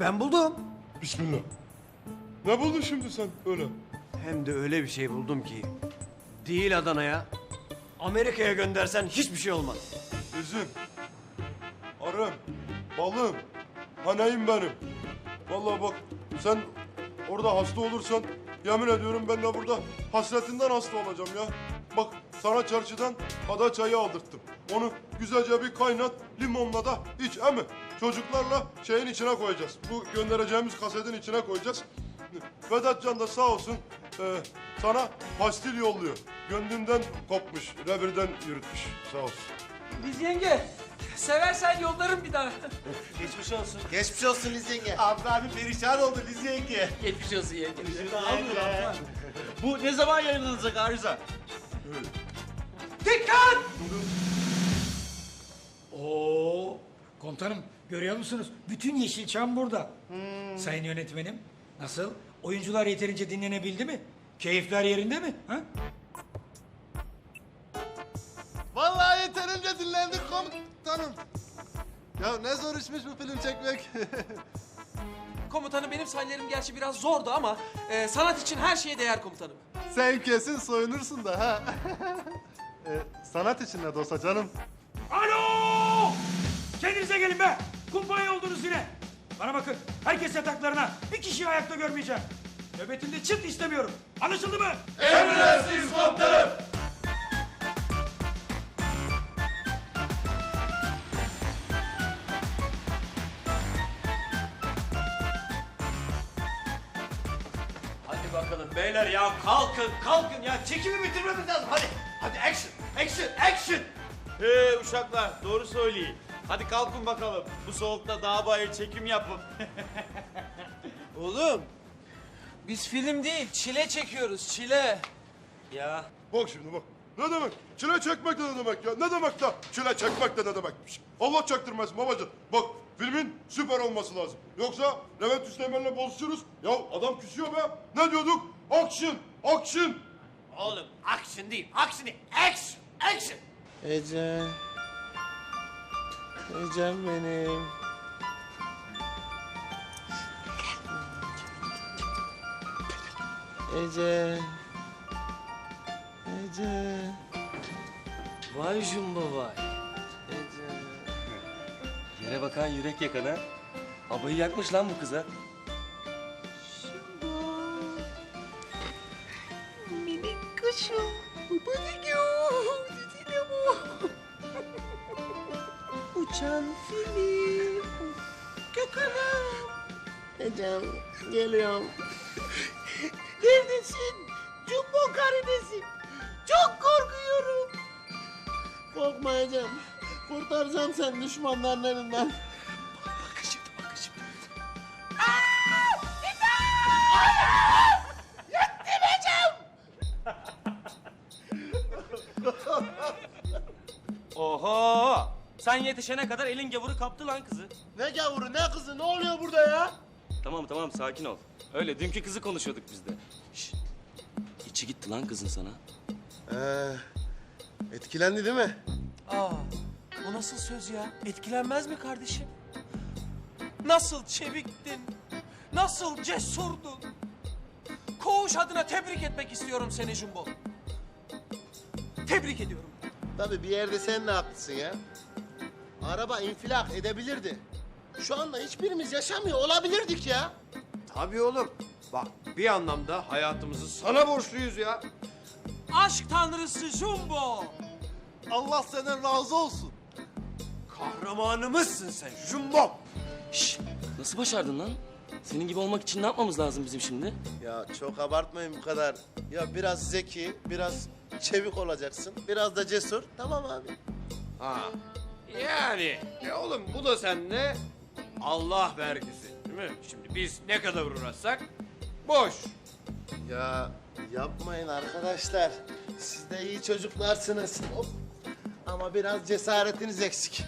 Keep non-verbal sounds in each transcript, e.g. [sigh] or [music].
Ben buldum. Bismillah. Ne buldun şimdi sen öyle? Hem de öyle bir şey buldum ki. Değil Adana'ya. Amerika'ya göndersen hiçbir şey olmaz. Üzüm. Arım. Balım. Haneyim benim. Vallahi bak sen orada hasta olursan yemin ediyorum ben de burada hasretinden hasta olacağım ya. Bak sana çarşıdan ada çayı aldırttım. Onu güzelce bir kaynat limonla da iç mi? Çocuklarla şeyin içine koyacağız. Bu göndereceğimiz kasetin içine koyacağız. Vedatcan da sağ olsun e, sana pastil yolluyor. Gönlünden kopmuş, revirden yürütmüş. Sağ olsun. Biz yenge. Seversen yollarım bir daha. Geçmiş olsun. Geçmiş olsun Liz yenge. Abi abi perişan oldu Liz yenge. Geçmiş olsun yenge. Bu ne zaman yayınlanacak Arıza? Dikkat! Oo, komutanım görüyor musunuz? Bütün Yeşilçam burada. Sayın yönetmenim, nasıl? Oyuncular yeterince dinlenebildi mi? Keyifler yerinde mi? Ha? Vallahi yeterince dinlendik komutanım. Ya ne zor işmiş bu film çekmek. [laughs] Komutanım benim sayılarım gerçi biraz zordu ama e, sanat için her şeye değer komutanım. Sen kesin soyunursun da ha. Ee, [laughs] sanat için ne de olsa canım. Alo! Kendinize gelin be! Kumpanya oldunuz yine. Bana bakın, herkes yataklarına. Bir kişiyi ayakta görmeyeceğim. Nöbetinde çıt istemiyorum. Anlaşıldı mı? Hadi bakalım beyler ya kalkın kalkın ya çekimi bitirmemiz lazım hadi. Hadi action action action. He uşaklar doğru söyleyin. Hadi kalkın bakalım. Bu soğukta dağ bayır çekim yapın. [laughs] Oğlum biz film değil çile çekiyoruz çile. Ya Bak şimdi bak. Ne demek? Çile çekmek de ne demek ya? Ne demek da çile çekmek de ne demekmiş? Allah çaktırmasın babacığım. Bak filmin süper olması lazım. Yoksa Levent Üsteğmen'le bozuşuruz. Ya adam küsüyor be. Ne diyorduk? Action, action. oğlum action değil action değil action action. Ece. Ecem benim. Ece. Ece. Vay jumbo vay. Ece. Yere bakan yürek yakana. Abayı yakmış lan bu kıza. Minik kuşum. Babacığım. Uçan film. Gökhan'ım. Ecem geliyorum. [laughs] Neredesin? Jumbo karidesin. Çok korkuyorum. Korkma Ecem. Kurtaracağım seni düşmanların elinden. Oho! Sen yetişene kadar elin gavuru kaptı lan kızı. Ne gavuru ne kızı ne oluyor burada ya? Tamam tamam sakin ol. Öyle dünkü kızı konuşuyorduk biz de. Şşt! İçi gitti lan kızın sana. Ee, etkilendi değil mi? Aa o nasıl söz ya? Etkilenmez mi kardeşim? Nasıl çeviktin? Nasıl cesurdun? Koğuş adına tebrik etmek istiyorum seni Jumbo. Tebrik ediyorum. Tabii bir yerde sen de haklısın ya. Araba infilak edebilirdi. Şu anda hiçbirimiz yaşamıyor olabilirdik ya. Tabii oğlum. Bak bir anlamda hayatımızı sana borçluyuz ya. Aşk tanrısı Jumbo. Allah senden razı olsun. Kahramanımızsın sen jumbo. Şşt! Nasıl başardın lan? Senin gibi olmak için ne yapmamız lazım bizim şimdi? Ya çok abartmayın bu kadar. Ya biraz zeki, biraz çevik olacaksın. Biraz da cesur. Tamam abi. Ha. Yani e oğlum bu da seninle Allah vergisi değil mi? Şimdi biz ne kadar uğraşsak boş. Ya yapmayın arkadaşlar. Siz de iyi çocuklarsınız. Hop. Ama biraz cesaretiniz eksik.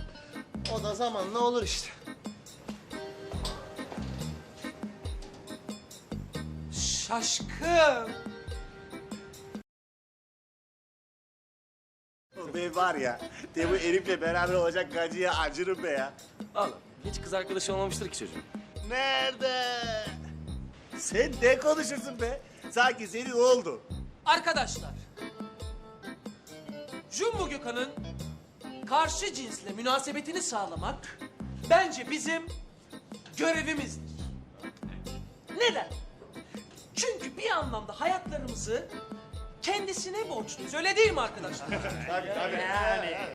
O da zamanla olur işte. Şaşkın. Var ya. De bu herifle beraber olacak gacıya acırım be ya. Oğlum hiç kız arkadaşı olmamıştır ki çocuğun. Nerede? Sen ne konuşursun be? Sanki senin oldu. Arkadaşlar, Jumbo Gökhan'ın karşı cinsle münasebetini sağlamak bence bizim görevimizdir. Neden? Çünkü bir anlamda hayatlarımızı kendisine borçluyuz. Öyle değil mi arkadaşlar? Tabii tabii.